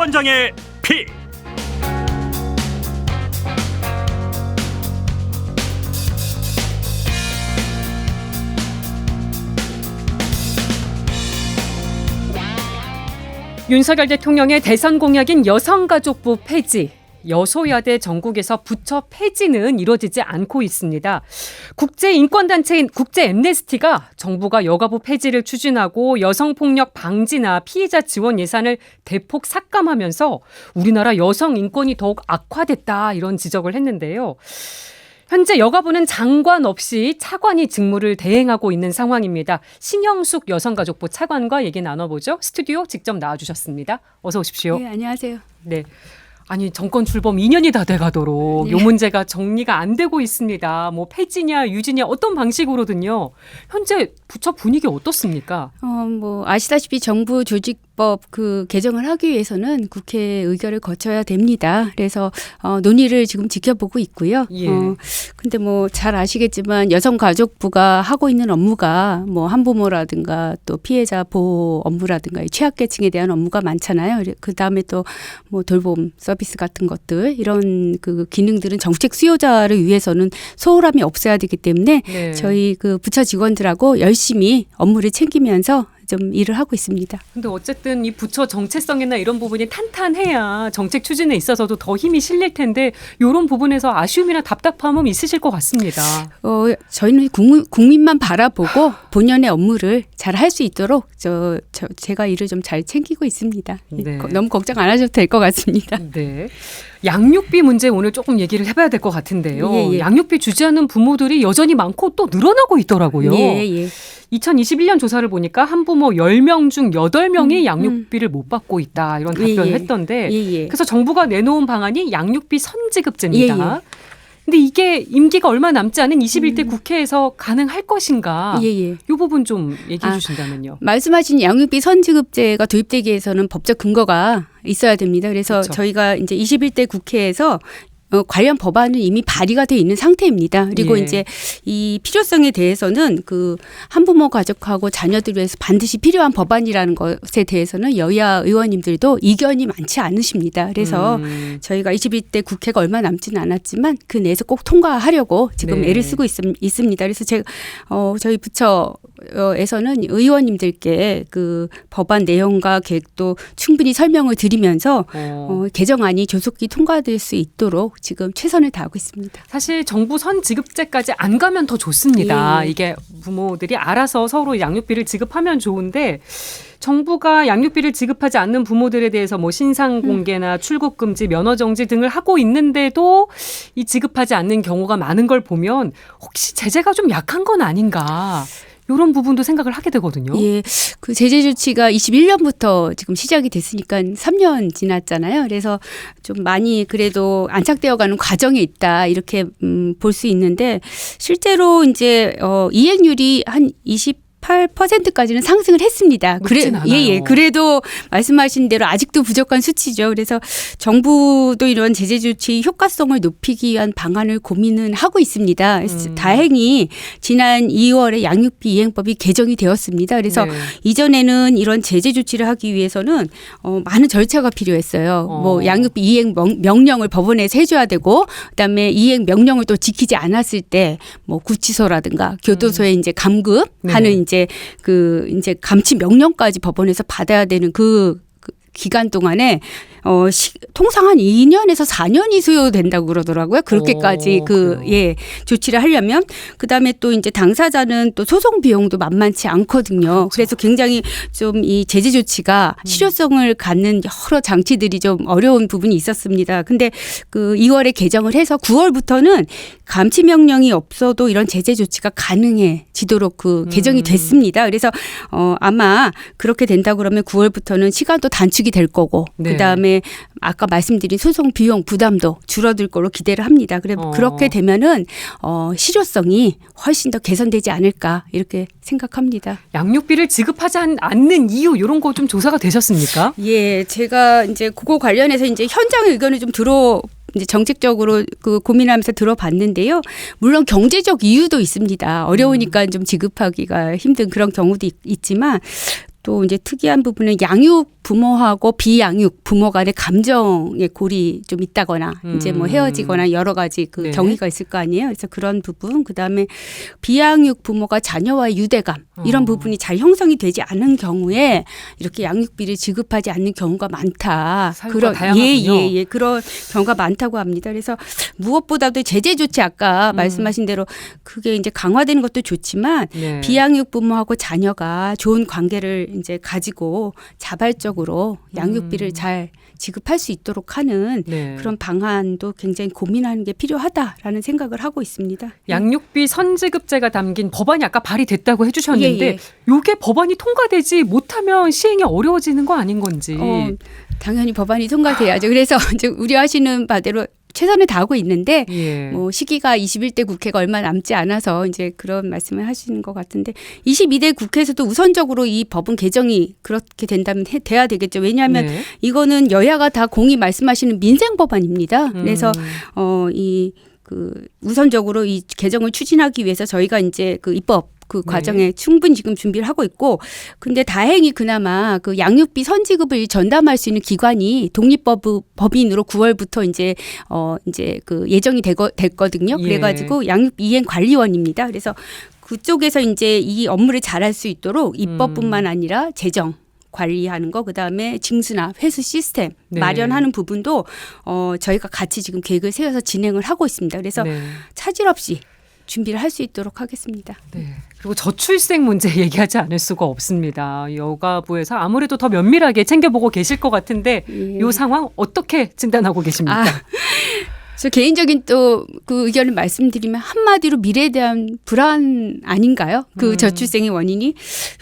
백반장의 피. 윤석열 대통령의 대선 공약인 여성가족부 폐지. 여소야대 전국에서 부처 폐지는 이루어지지 않고 있습니다. 국제 인권 단체인 국제 엠네스티가 정부가 여가부 폐지를 추진하고 여성 폭력 방지나 피해자 지원 예산을 대폭 삭감하면서 우리나라 여성 인권이 더욱 악화됐다 이런 지적을 했는데요. 현재 여가부는 장관 없이 차관이 직무를 대행하고 있는 상황입니다. 신영숙 여성가족부 차관과 얘기 나눠보죠. 스튜디오 직접 나와주셨습니다. 어서 오십시오. 네, 안녕하세요. 네. 아니 정권 출범 2년이 다 돼가도록 네. 요 문제가 정리가 안 되고 있습니다. 뭐 폐지냐 유지냐 어떤 방식으로든요. 현재 부처 분위기 어떻습니까? 어, 뭐 아시다시피 정부 조직 법 그 개정을 하기 위해서는 국회 의결을 거쳐야 됩니다. 그래서 어, 논의를 지금 지켜보고 있고요. 예. 어, 근데 뭐 잘 아시겠지만 여성가족부가 하고 있는 업무가 뭐 한부모라든가 또 피해자 보호 업무라든가 이 취약계층에 대한 업무가 많잖아요. 그 다음에 또 뭐 돌봄 서비스 같은 것들 이런 그 기능들은 정책 수요자를 위해서는 소홀함이 없어야 되기 때문에 네. 저희 그 부처 직원들하고 열심히 업무를 챙기면서 좀 일을 하고 있습니다. 근데 어쨌든 이 부처 정체성이나 이런 부분이 탄탄해야 정책 추진에 있어서도 더 힘이 실릴 텐데 이런 부분에서 아쉬움이나 답답함은 있으실 것 같습니다. 어, 저희는 국민, 국민만 바라보고 본연의 업무를 잘 할 수 있도록 저, 저 제가 일을 좀 잘 챙기고 있습니다. 네. 거- 너무 걱정 안 하셔도 될 것 같습니다. 네. 양육비 문제 오늘 조금 얘기를 해봐야 될 것 같은데요. 예, 예. 양육비 주지하는 부모들이 여전히 많고 또 늘어나고 있더라고요. 예, 예. 2021년 조사를 보니까 한 부모 10명 중 8명이 음, 양육비를 못 받고 있다. 이런 예, 답변을 예. 했던데 예, 예. 그래서 정부가 내놓은 방안이 양육비 선지급제입니다. 예, 예. 근데 이게 임기가 얼마 남지 않은 21대 국회에서 가능할 것인가? 예, 예. 이 부분 좀 얘기해 아, 주신다면요. 말씀하신 양육비 선지급제가 도입되기 위해서는 법적 근거가 있어야 됩니다. 그래서 그렇죠. 저희가 이제 21대 국회에서 어, 관련 법안은 이미 발의가 돼 있는 상태입니다. 그리고 예. 이제 이 필요성에 대해서는 그 한부모 가족하고 자녀들 위해서 반드시 필요한 법안이라는 것에 대해서는 여야 의원님들도 이견이 많지 않으십니다. 그래서 음, 저희가 21대 국회가 얼마 남지는 않았지만 그 내에서 꼭 통과하려고 지금 네. 애를 쓰고 있, 있습니다. 그래서 제가 어 저희 부처에서는 의원님들께 그 법안 내용과 계획도 충분히 설명을 드리면서 어, 어, 개정안이 조속히 통과될 수 있도록 지금 최선을 다하고 있습니다. 사실 정부 선 지급제까지 안 가면 더 좋습니다. 예, 예. 이게 부모들이 알아서 서로 양육비를 지급하면 좋은데 정부가 양육비를 지급하지 않는 부모들에 대해서 뭐 신상 공개나 출국 금지, 면허 정지 등을 하고 있는데도 이 지급하지 않는 경우가 많은 걸 보면 혹시 제재가 좀 약한 건 아닌가? 이런 부분도 생각을 하게 되거든요. 예, 그 제재 조치가 21년부터 지금 시작이 됐으니까 3년 지났잖아요. 그래서 좀 많이 그래도 안착되어 가는 과정에 있다 이렇게 음, 볼 수 있는데 실제로 이제 어, 이행률이 한 20. 8%까지는 상승을 했습니다. 높진 않아요. 예, 예. 그래도 말씀하신 대로 아직도 부족한 수치죠. 그래서 정부도 이런 제재 조치 효과성을 높이기 위한 방안을 고민은 하고 있습니다. 음. 다행히 지난 2월에 양육비 이행법이 개정이 되었습니다. 그래서 네. 이전에는 이런 제재 조치를 하기 위해서는 어, 많은 절차가 필요했어요. 어. 뭐 양육비 이행 명- 명령을 법원에서 해줘야 되고, 그다음에 이행 명령을 또 지키지 않았을 때 뭐 구치소라든가 교도소에 이제 감금하는 네. 이제 그 이제 감치 명령까지 법원에서 받아야 되는 그. 그 기간 동안에 어 시, 통상 한 2년에서 4년이 소요된다고 그러더라고요. 그렇게까지 오, 그 그래요? 예 조치를 하려면 그 다음에 또 이제 당사자는 또 소송 비용도 만만치 않거든요. 그렇죠. 그래서 굉장히 좀 이 제재 조치가 음. 실효성을 갖는 여러 장치들이 좀 어려운 부분이 있었습니다. 근데 그 2월에 개정을 해서 9월부터는 감치 명령이 없어도 이런 제재 조치가 가능해지도록 그 개정이 음. 됐습니다. 그래서 어 아마 그렇게 된다 그러면 9월부터는 시간도 단축이 될 거고 네. 그다음에 아까 말씀드린 소송 비용 부담도 줄어들 거로 기대를 합니다. 그래 어. 그렇게 되면은 어 실효성이 훨씬 더 개선되지 않을까 이렇게 생각합니다. 양육비를 지급하지 않- 않는 이유 이런 거 좀 조사가 되셨습니까? 예, 제가 이제 그거 관련해서 이제 현장 의견을 좀 들어 이제 정책적으로 그 고민하면서 들어봤는데요. 물론 경제적 이유도 있습니다. 어려우니까 좀 지급하기가 힘든 그런 경우도 있, 있지만 또 이제 특이한 부분은 양육 부모하고 비양육 부모 간의 감정의 골이 좀 있다거나 이제 뭐 음. 헤어지거나 여러 가지 그 네. 경위가 있을 거 아니에요. 그래서 그런 부분 그다음에 비양육 부모가 자녀와의 유대감 이런 어. 부분이 잘 형성이 되지 않은 경우에 이렇게 양육비를 지급하지 않는 경우가 많다. 사유가 다양하군요. 예예 예, 그런 경우가 많다고 합니다. 그래서 무엇보다도 제재 조치 아까 음. 말씀하신 대로 그게 이제 강화되는 것도 좋지만 네. 비양육 부모하고 자녀가 좋은 관계를 이제 가지고 자발적으로 양육비를 음. 잘 지급할 수 있도록 하는 네. 그런 방안도 굉장히 고민하는 게 필요하다라는 생각을 하고 있습니다. 양육비 선지급제가 담긴 법안이 아까 발의됐다고 해주셨는데 예, 예. 요게 법안이 통과되지 못하면 시행이 어려워지는 거 아닌 건지. 어, 당연히 법안이 통과돼야죠. 그래서 이제 우려하시는 바대로 최선을 다하고 있는데 예. 뭐 시기가 21대 국회가 얼마 남지 않아서 이제 그런 말씀을 하시는 것 같은데 22대 국회에서도 우선적으로 이 법은 개정이 그렇게 된다면 해, 돼야 되겠죠. 왜냐하면 네. 이거는 여야가 다 공히 말씀하시는 민생 법안입니다. 그래서 음. 어이그 우선적으로 이 개정을 추진하기 위해서 저희가 이제 그 입법 그 네. 과정에 충분히 지금 준비를 하고 있고 근데 다행히 그나마 그 양육비 선지급을 전담할 수 있는 기관이 독립법 법인으로 9월부터 이제 어 이제 그 예정이 되거, 됐거든요. 예. 그래 가지고 양육비 이행 관리원입니다. 그래서 그쪽에서 이제 이 업무를 잘할 수 있도록 입법뿐만 음. 아니라 재정 관리하는 거 그다음에 징수나 회수 시스템 네. 마련하는 부분도 어 저희가 같이 지금 계획을 세워서 진행을 하고 있습니다. 그래서 네. 차질 없이 준비를 할 수 있도록 하겠습니다. 네. 그리고 저출생 문제 얘기하지 않을 수가 없습니다. 여가부에서 아무래도 더 면밀하게 챙겨보고 계실 것 같은데 예. 이 상황 어떻게 진단하고 계십니까? 아, 저 개인적인 또 그 의견을 말씀드리면 한마디로 미래에 대한 불안 아닌가요? 그 음. 저출생의 원인이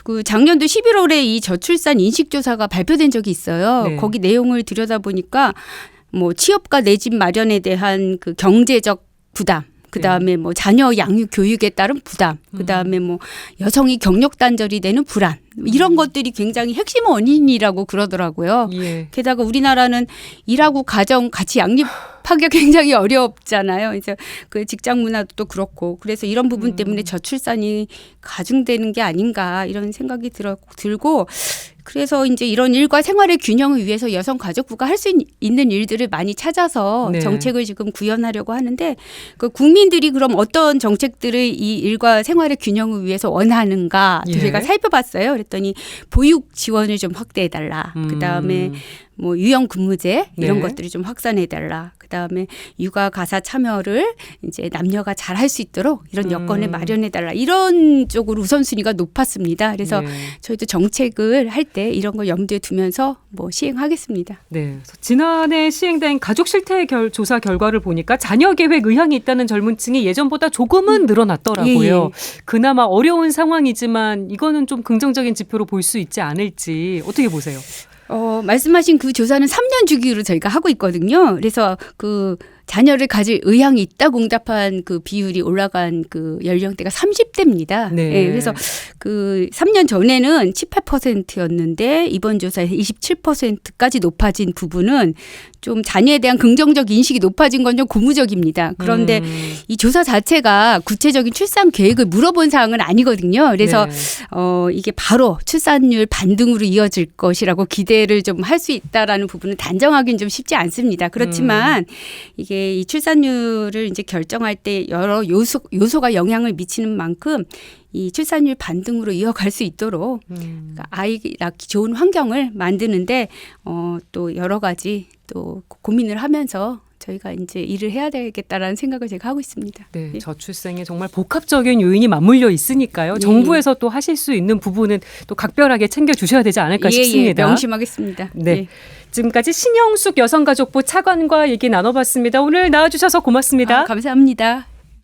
그 작년도 11월에 이 저출산 인식 조사가 발표된 적이 있어요. 네. 거기 내용을 들여다 보니까 뭐 취업과 내 집 마련에 대한 그 경제적 부담 그 다음에 뭐 자녀 양육 교육에 따른 부담, 그 다음에 뭐 여성이 경력 단절이 되는 불안 이런 것들이 굉장히 핵심 원인이라고 그러더라고요. 예. 게다가 우리나라는 일하고 가정 같이 양립 하기가 굉장히 어렵잖아요. 이제 그 직장 문화도 또 그렇고 그래서 이런 부분 때문에 저출산이 가중되는 게 아닌가 이런 생각이 들어 들고 그래서 이제 이런 일과 생활의 균형을 위해서 여성가족부가 할 수 있는 일들을 많이 찾아서 네. 정책을 지금 구현하려고 하는데 그 국민들이 그럼 어떤 정책들을 이 일과 생활의 균형을 위해서 원하는가 예. 저희가 살펴봤어요. 그랬더니 보육 지원을 좀 확대해 달라. 음. 그 다음에 뭐 유형 근무제 이런 네. 것들을 좀 확산해 달라. 그다음에 육아 가사 참여를 이제 남녀가 잘 할 수 있도록 이런 여건을 음. 마련해 달라. 이런 쪽으로 우선순위가 높았습니다. 그래서 예. 저희도 정책을 할 때 이런 걸 염두에 두면서 뭐 시행하겠습니다. 네. 지난해 시행된 가족 실태 결, 조사 결과를 보니까 자녀 계획 의향이 있다는 젊은 층이 예전보다 조금은 늘어났더라고요. 예, 예. 그나마 어려운 상황이지만 이거는 좀 긍정적인 지표로 볼 수 있지 않을지 어떻게 보세요? 어, 말씀하신 그 조사는 3년 주기로 저희가 하고 있거든요. 그래서 그 자녀를 가질 의향이 있다고 응답한 그 비율이 올라간 그 연령대가 30대입니다. 예, 네. 그래서 그 3년 전에는 18%였는데 이번 조사에서 27%까지 높아진 부분은 좀 자녀에 대한 긍정적 인식이 높아진 건 좀 고무적입니다. 그런데 음, 이 조사 자체가 구체적인 출산 계획을 물어본 사항은 아니거든요. 그래서 네. 어, 이게 바로 출산율 반등으로 이어질 것이라고 기대를 좀 할 수 있다라는 부분은 단정하기는 좀 쉽지 않습니다. 그렇지만 이게 이 출산율을 이제 결정할 때 여러 요소, 요소가 영향을 미치는 만큼 이 출산율 반등으로 이어갈 수 있도록 음. 그러니까 아이 낳기 좋은 환경을 만드는데 어, 또 여러 가지 또 고민을 하면서 저희가 이제 일을 해야 되겠다라는 생각을 제가 하고 있습니다. 네, 네. 저출생에 정말 복합적인 요인이 맞물려 있으니까요. 예. 정부에서 또 하실 수 있는 부분은 또 각별하게 챙겨 주셔야 되지 않을까 예, 예, 싶습니다. 명심하겠습니다. 네. 예. 지금까지 신영숙 여성가족부 차관과 얘기 나눠봤습니다. 오늘 나와주셔서 고맙습니다. 아, 감사합니다.